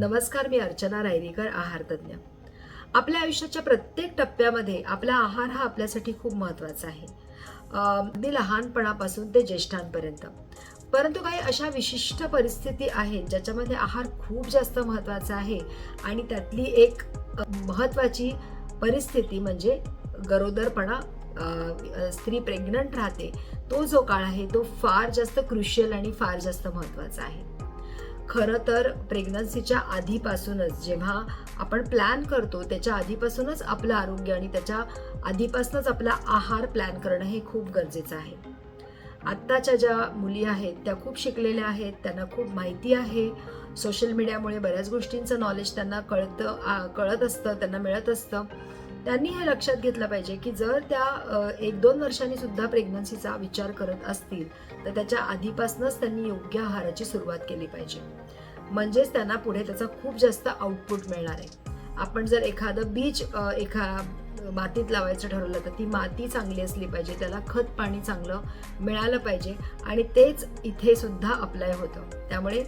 नमस्कार मी अर्चना रायरीकर आहार तज्ज्ञ. आपल्या आयुष्याच्या प्रत्येक टप्प्यामध्ये आपला आहार हा आपल्यासाठी खूप महत्त्वाचा आहे. अगदी लहानपणापासून ते ज्येष्ठांपर्यंत. परंतु काही अशा विशिष्ट परिस्थिती आहेत ज्याच्यामध्ये आहार खूप जास्त महत्त्वाचा आहे आणि त्यातली एक महत्त्वाची परिस्थिती म्हणजे गरोदरपणा स्त्री प्रेग्नंट राहते तो जो काळ आहे तो फार जास्त क्रुशियल आणि फार जास्त महत्त्वाचा आहे. खरं तर प्रेग्नन्सीच्या आधीपासूनच जेव्हा आपण प्लॅन करतो त्याच्या आधीपासूनच आपलं आरोग्य आणि त्याच्या आधीपासूनच आपला आहार प्लॅन करणं हे खूप गरजेचं आहे. आत्ताच्या ज्या मुली आहेत त्या खूप शिकलेल्या आहेत त्यांना खूप माहिती आहे. सोशल मीडियामुळे बऱ्याच गोष्टींचं नॉलेज त्यांना कळतं कळत असतं त्यांना मिळत असतं. त्यांनी हे लक्षात घेतलं पाहिजे की जर त्या एक दोन वर्षांनी सुद्धा प्रेग्नन्सीचा विचार करत असतील तर त्याच्या आधीपासूनच त्यांनी योग्य आहाराची सुरुवात केली पाहिजे. म्हणजेच त्यांना पुढे त्याचा खूप जास्त आउटपुट मिळणार आहे. आपण जर एखादं बीज एखा मातीत लावायचं ठरवलं तर ती माती चांगली असली पाहिजे त्याला खत पाणी चांगलं मिळालं पाहिजे आणि तेच इथे सुद्धा अप्लाय होतं. त्यामुळे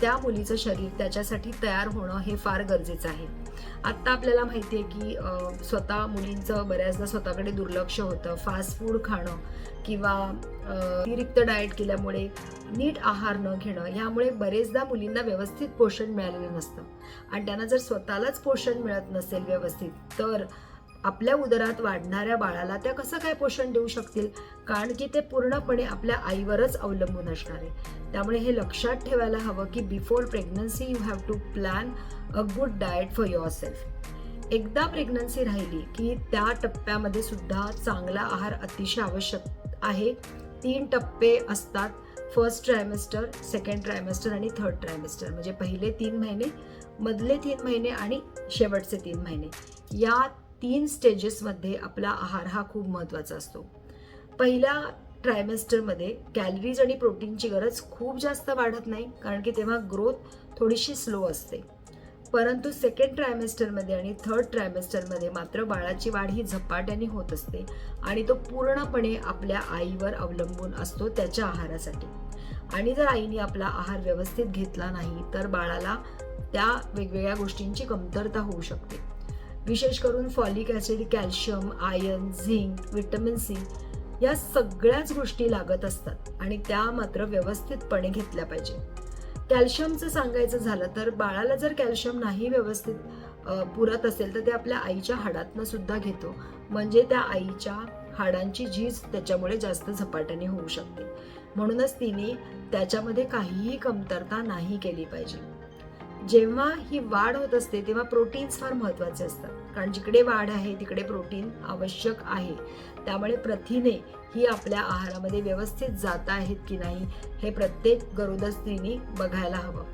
त्या मुलीचं शरीर त्याच्यासाठी तयार होणं हे फार गरजेचं आहे. आत्ता आपल्याला माहिती आहे की स्वतः मुलींचं बऱ्याचदा स्वतःकडे दुर्लक्ष होतं. फास्ट फूड खाणं किंवा अतिरिक्त डाएट केल्यामुळे नीट आहार न घेणं ह्यामुळे बरेचदा मुलींना व्यवस्थित पोषण मिळालेलं नसतं. आणि त्यांना जर स्वतःलाच पोषण मिळत नसेल व्यवस्थित तर आपल्या उदरात वाढणाऱ्या बाळाला त्या कसं काय पोषण देऊ शकतील? कारण की ते पूर्णपणे आपल्या आईवरच अवलंबून असणार. आहे त्यामुळे हे लक्षात ठेवायला हवं की before pregnancy you have to plan a good diet for yourself एकदा प्रेग्नन्सी राहिली की त्या टप्प्यामध्ये सुद्धा चांगला आहार अतिशय आवश्यक आहे. तीन टप्पे असतात. फर्स्ट ट्रायमेस्टर सेकंड ट्रायमेस्टर आणि थर्ड ट्रायमेस्टर म्हणजे पहिले तीन महिने मधले तीन महिने आणि शेवटचे तीन महिने. या तीन स्टेजेसमध्ये आपला आहार हा खूप महत्त्वाचा असतो. पहिल्या ट्रायमेस्टरमध्ये कॅलरीज आणि प्रोटीनची गरज खूप जास्त वाढत नाही कारण की तेव्हा ग्रोथ थोडीशी स्लो असते. परंतु सेकंड ट्रायमेस्टरमध्ये आणि थर्ड ट्रायमेस्टरमध्ये मात्र बाळाची वाढ ही झपाट्याने होत असते आणि तो पूर्णपणे आपल्या आईवर अवलंबून असतो त्याच्या आहारासाठी. आणि जर आईने आपला आहार व्यवस्थित घेतला नाही तर बाळाला त्या वेगवेगळ्या गोष्टींची कमतरता होऊ शकते. विशेष करून folic acid calcium iron zinc vitamin C या सगळ्याच गोष्टी लागत असतात आणि त्या मात्र व्यवस्थितपणे घेतल्या पाहिजे. कॅल्शियमचं सांगायचं झालं तर बाळाला जर कॅल्शियम नाही व्यवस्थित पुरत असेल तर ते आपल्या आईच्या हाडातनं सुद्धा घेतो. म्हणजे त्या आईच्या हाडांची झीज त्याच्यामुळे जास्त झपाट्याने होऊ शकते. म्हणूनच तिने त्याच्यामध्ये काहीही कमतरता नाही केली पाहिजे. जेव्हा ही वाढ होत असते तेव्हा प्रोटीन्स फार महत्त्वाचे असतात. कारण जिकडे वाढ आहे तिकडे प्रोटीन आवश्यक आहे. त्यामुळे प्रथिने ही आपल्या आहारामध्ये व्यवस्थित जात आहेत की नाही हे प्रत्येक गरोदर स्त्रीनी बघायला हवं.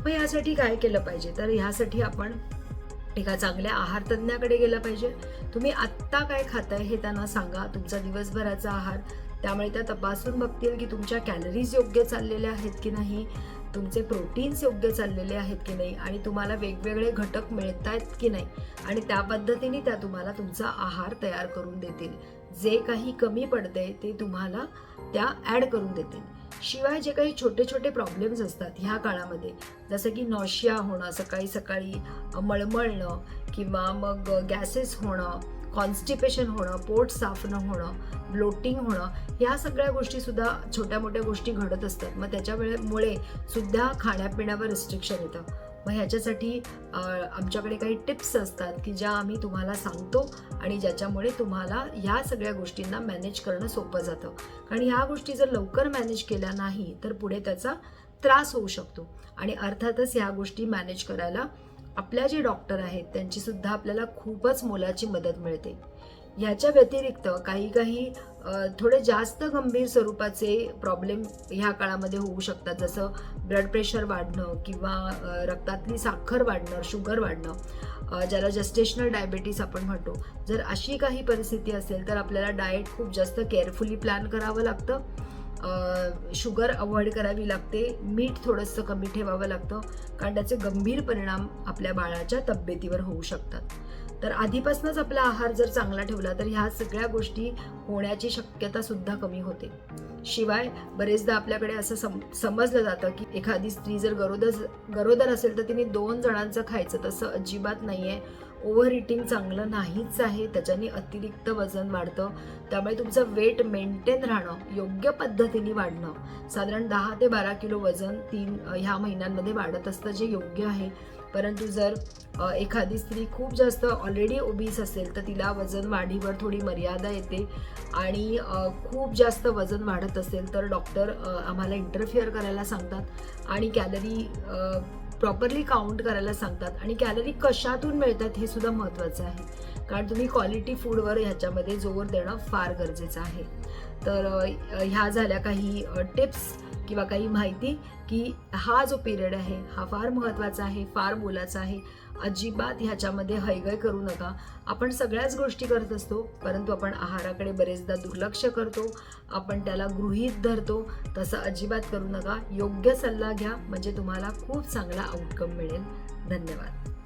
मग यासाठी काय केलं पाहिजे? तर ह्यासाठी आपण एका चांगल्या आहार तज्ज्ञाकडे गेलं पाहिजे. तुम्ही आत्ता काय खाताय हे त्यांना सांगा. तुमचा दिवसभराचा आहार. त्यामुळे त्या तपासून बघतील की तुमच्या कॅलरीज योग्य चाललेल्या आहेत की नाही. तुमचे प्रोटीन्स योग्य चाललेले आहेत की नाही आणि तुम्हाला वेगवेगळे घटक मिळत आहेत की नाही आणि त्या पद्धतीने त्या तुम्हाला तुमचा आहार तयार करून देतील. जे काही कमी पडते ते तुम्हाला त्या ॲड करून देतील. शिवाय जे काही छोटे छोटे प्रॉब्लेम्स असतात ह्या काळामध्ये जसं की नॉशिया होणं सकाळी सकाळी मळमळणं किंवा मग गॅसेस होणं कॉन्स्टिपेशन होणं पोट साफ न होणं ब्लोटिंग होणं ह्या सगळ्या गोष्टीसुद्धा छोट्या मोठ्या गोष्टी घडत असतात. मग त्याच्या वेळेमुळे सुद्धा खाण्यापिण्यावर रिस्ट्रिक्शन येतं. मग ह्याच्यासाठी आमच्याकडे काही टिप्स असतात की ज्या आम्ही तुम्हाला सांगतो आणि ज्याच्यामुळे तुम्हाला ह्या सगळ्या गोष्टींना मॅनेज करणं सोपं जातं. कारण ह्या गोष्टी जर लवकर मॅनेज केल्या नाही तर पुढे त्याचा त्रास होऊ शकतो. आणि अर्थातच ह्या गोष्टी मॅनेज करायला आपल्या जे डॉक्टर आहेत त्यांची सुद्धा आपल्याला खूपच मोलाची मदत मिळते. ह्याच्या व्यतिरिक्त काही काही थोडे जास्त गंभीर स्वरूपाचे प्रॉब्लेम ह्या काळामध्ये होऊ शकतात. जसं ब्लड प्रेशर वाढणं किंवा रक्तातली साखर वाढणं शुगर वाढणं. ज्याला जस्टेशनल डायबिटीस आपण म्हणतो. जर अशी काही परिस्थिती असेल तर आपल्याला डाएट खूप जास्त केअरफुली प्लॅन करावं लागतं. शुगर अवॉइड करावी लागते. मीठ थोडंसं कमी ठेवावं लागतं. कारण त्याचे गंभीर परिणाम आपल्या बाळाच्या तब्येतीवर होऊ शकतात. तर आधीपासूनच आपला आहार जर चांगला ठेवला तर ह्या सगळ्या गोष्टी होण्याची शक्यता सुद्धा कमी होते. शिवाय बरेचदा आपल्याकडे असं सम समजलं जातं की एखादी स्त्री जर गरोदर गरोदर असेल तर तिने दोन जणांचं खायचं तसं अजिबात नाही आहे ओव्हर इटिंग चांगलं नाहीच आहे त्याच्याने अतिरिक्त वजन वाढतं. त्यामुळे तुमचं वेट मेंटेन राहणं योग्य पद्धतीने वाढणं. साधारण दहा ते बारा किलो वजन तीन ह्या महिन्यांमध्ये वाढत असतं जे योग्य आहे. परंतु जर एखादी स्त्री खूप जास्त ऑलरेडी ओबीस असेल तर तिला वजन वाढीवर थोडी मर्यादा येते. आणि खूप जास्त वजन वाढत असेल तर डॉक्टर आम्हाला इंटरफिअर करायला सांगतात. आणि कॅलरी प्रॉपरली काउंट करायला सांगतात आणि कॅलरी कशातून मिळतात हे सुद्धा महत्त्वाचं आहे. कारण तुम्ही क्वालिटी फूडवर ह्याच्यामध्ये जोर देणं फार गरजेचं आहे. तर ह्या झाल्या काही टिप्स किंवा काही माहिती की हा जो पिरियड आहे हा फार महत्त्वाचा आहे फार मोलाचा आहे. अजिबात ह्याच्यामध्ये हैगय करू नका. आपण सगळ्याच गोष्टी करत असतो परंतु आपण आहाराकडे बरेचदा दुर्लक्ष करतो. आपण त्याला गृहीत धरतो. तसं अजिबात करू नका. योग्य सल्ला घ्या म्हणजे तुम्हाला खूप चांगला आउटकम मिळेल. धन्यवाद.